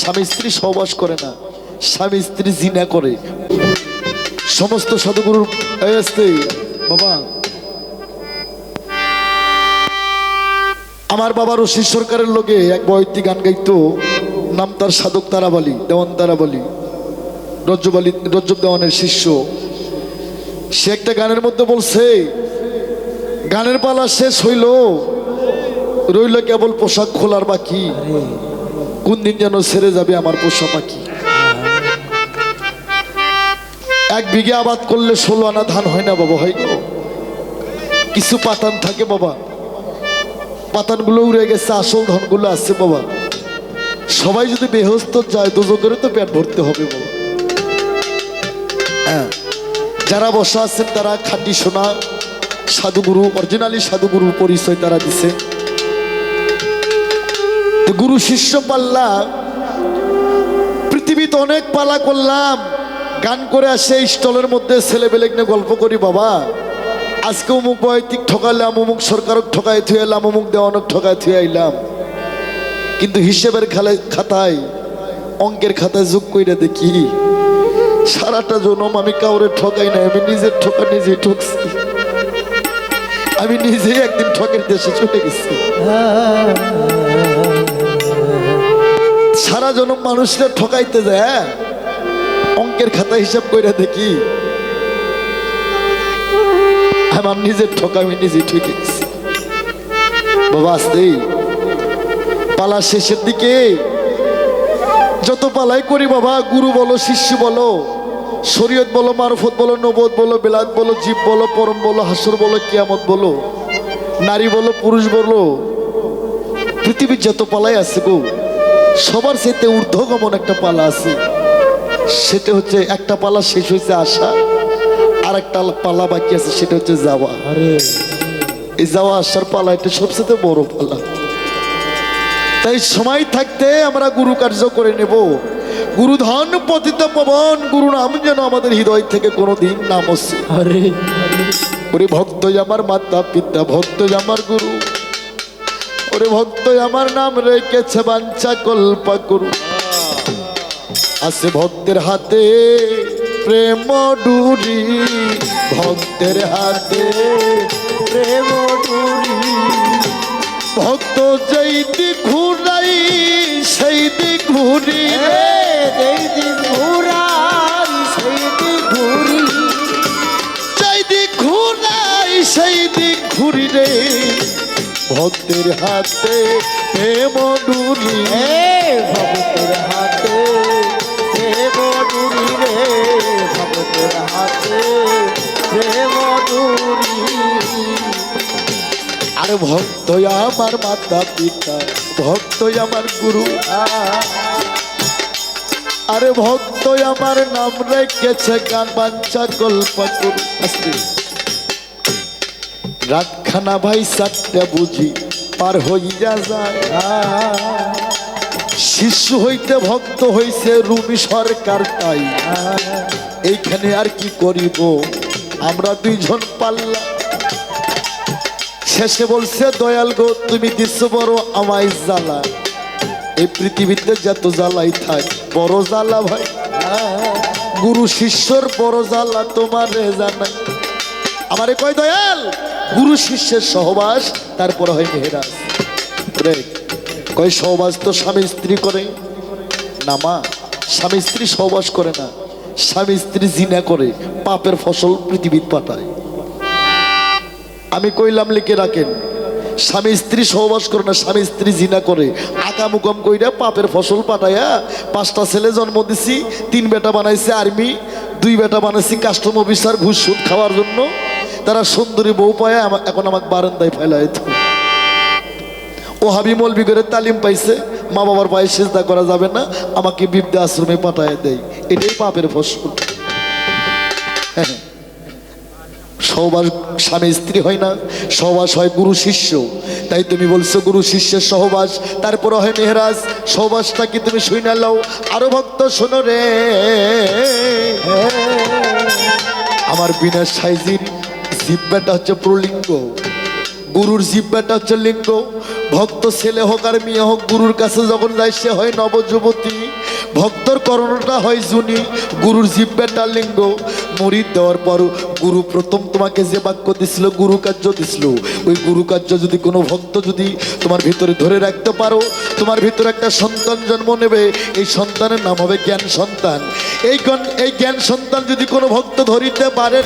স্বামী স্ত্রী সহবাস করে না, স্বামী স্ত্রী জিনা করে। সমস্ত সাধুগুরুর বাবা, আমার বাবার রশিদ সরকারের লোকে এক বয়তি গান গাইতো, নাম তার সাধক তারাবালি, দেওয়ান তারাবালি, রজ্জবালি, রজ্জব দেওয়ানের শিষ্য। সে একটা গানের মধ্যে বলছে, গানের পালা শেষ হইল, রইল কেবল পোশাক খোলার বাকি। কোন দিন যেন ছেড়ে যাবে আমার পোষা পাখি? এক বিঘে আবাদ করলে ষোলো আনা ধান হয় না বাবা, হয়। কিছু পাতান থাকে বাবা। পাতানগুলো উড়ে গেছে, আসল ধনগুলো আছে বাবা। সবাই যদি বেহস্ত যায় দুজো করে তো পেট ভরতে হবে বাবা। হ্যাঁ যারা বসা আছেন তারা খাঁটি সোনা, সাধুগুরু, অরিজিনালি সাধুগুরুর পরিচয় তারা দিছে। গুরু শিষ্য পাল্লা। পৃথিবীতে অনেক পালা করলাম। গান করে আসে স্টলের মধ্যে ছেলে বেলেগ নিয়ে গল্প করি বাবা। আজকে অমুক বৈতিক ঠকালাম অমুক সরকারক ঠকায় থুয়ে এলাম, অমুক দেওয়ানক ঠকায় থুয়ে আইলাম। কিন্তু হিসেবের খালে খাতায়, অঙ্কের খাতায় যোগ কইরা দেখি, সারাটা জনম আমি কাউরে ঠকাই না আমি নিজের ঠকা নিজেই ঠকছি। আমি নিজেই একদিন ঠকের দেশে চলে গেছি। সারা জনম মানুষরা ঠকাইতে যায়? অঙ্কের খাতা হিসাব করে দেখি। আমার নিজের ঠকা আমি নিজে ঠকে বাবা পালা শেষের দিকে। যত পালাই করি বাবা, গুরু বলো, শিষ্য বলো, শরীয়ত বলো, মারফত বলো নবদ বলো বেলাত বলো, জীব বলো, পরম বলো, হাসর বলো, কিয়ামত বলো, নারী বলো, পুরুষ বলো, পৃথিবীর যত পালাই আছে গো সবার সাথে ঊর্ধ্বগমন একটা পালা আছে। সেটা হচ্ছে একটা পালা শেষ হয়েছে আসা আর একটা পালা বাকি আছে সেটা হচ্ছে যাওয়া। আরে। এই যাওয়া আসার পালা এটা সবচেয়ে বড় পালা। তাই সময় থাকতে আমরা গুরু কার্য করে নেব। গুরু ধন পতিত পবন গুরু নাম যেন আমাদের হৃদয় থেকে কোনোদিন নাম আসে ভক্ত আমার মাতা পিতা ভক্ত আমার গুরু। ওরে ভক্ত আমার নাম রেখেছে বাঞ্চা কল্পা গুরু আছে ভক্তের হাতে প্রেম ডুরি ভক্তের হাতে প্রেম ডুরি। ভক্ত যেই দিক ঘুরাই সেই দিক ঘুরি ঘুরাই সেই ঘুরি। দিক ঘুরাই সেই দিক ঘুরি রে। ভক্তের হাতে প্রেম ডুরি এ ভক্তের হাতে প্রেম ডুরি রে ভক্তের হাতে প্রেম ডুরি আর ভক্ত আমার মাতা পিতা ভক্ত আমার গুরু। আরে ভক্ত আমার নাম রেখেছে গান বাঞ্চা কল্পা করু আস্তে। রাতখানা ভাই চারটা বুঝি পার হইয়া যায়। শিশু হইতে ভক্ত হইছে রুমি সরকার তাই। এইখানে আর কি করিব? আমরা দুইজন পাল্লা। শেষে বলছে, দয়াল গো, তুমি দিচ্ছ বড় আমায় জ্বালা। এই পৃথিবীতে যত জ্বালাই থাক, বড় জ্বালা ভাই। গুরু শিষ্যর বড় জ্বালা তোমার জানাই। আমারে কয়, দয়াল গুরু শিষ্যের সহবাস, তারপর হয় মেহেরাজ। কয়, সহবাস তো স্বামী স্ত্রী করে। না মা, স্বামী স্ত্রী সহবাস করে না। স্বামী স্ত্রী জিনা করে, পাপের ফসল পৃথিবীত পাঠায়। আমি কইলাম, লিখে রাখেন, স্বামী স্ত্রী সহবাস করে না, স্বামী স্ত্রী জিনা করে। আকাম উকাম কইরা পাপের ফসল পাঠাইয়া পাঁচটা ছেলে জন্ম দিছি, তিন বেটা বানাইছে আর্মি, দুই বেটা বানাইছি কাস্টম অফিসার ঘুষ সুদ খাওয়ার জন্য। তারা সুন্দরী বউ পায় এখন আমাকে বারান্দায় ফেলায় ও হাবি মলবি করে তালিম পাইছে, মা বাবার পায়ে সেজদা করা যাবে না, আমাকে বিদ্যা আশ্রমে পাঠায় দেয়। এটাই পাপের ফসল। হ্যাঁ। সহবাস স্বামী স্ত্রী হয় না, সহবাস হয় গুরু শিষ্য। তাই তুমি বলছো গুরু শিষ্যের সহবাস তারপরে হয় মেহরাজ, সহবাসটা কি তুমি শুই না লও? আরও ভক্ত শোনো রে। আমার বিনা সাইজির জিব্বাটা হচ্ছে প্রলিঙ্গ। গুরুর জিব্বাটা হচ্ছে লিঙ্গ। ভক্ত ছেলে হোক আর মেয়ে হোক, গুরুর কাছে যখন যায়, সে হয় নবযুবতী। ভক্তর করণটা হয় জুনি, গুরুর জিব্বেটা লিঙ্গ। মরিদ দেওয়ার পর গুরু প্রথম তোমাকে যে বাক্য দিছিল, গুরু কার্য দিছিল। ওই গুরু কার্য যদি কোনো ভক্ত যদি তোমার ভিতরে ধরে রাখতে পারো, তোমার ভিতরে একটা সন্তান জন্ম নেবে। এই সন্তানের নাম হবে জ্ঞান সন্তান। এই এই জ্ঞান সন্তান যদি কোনো ভক্ত ধরিতে পারে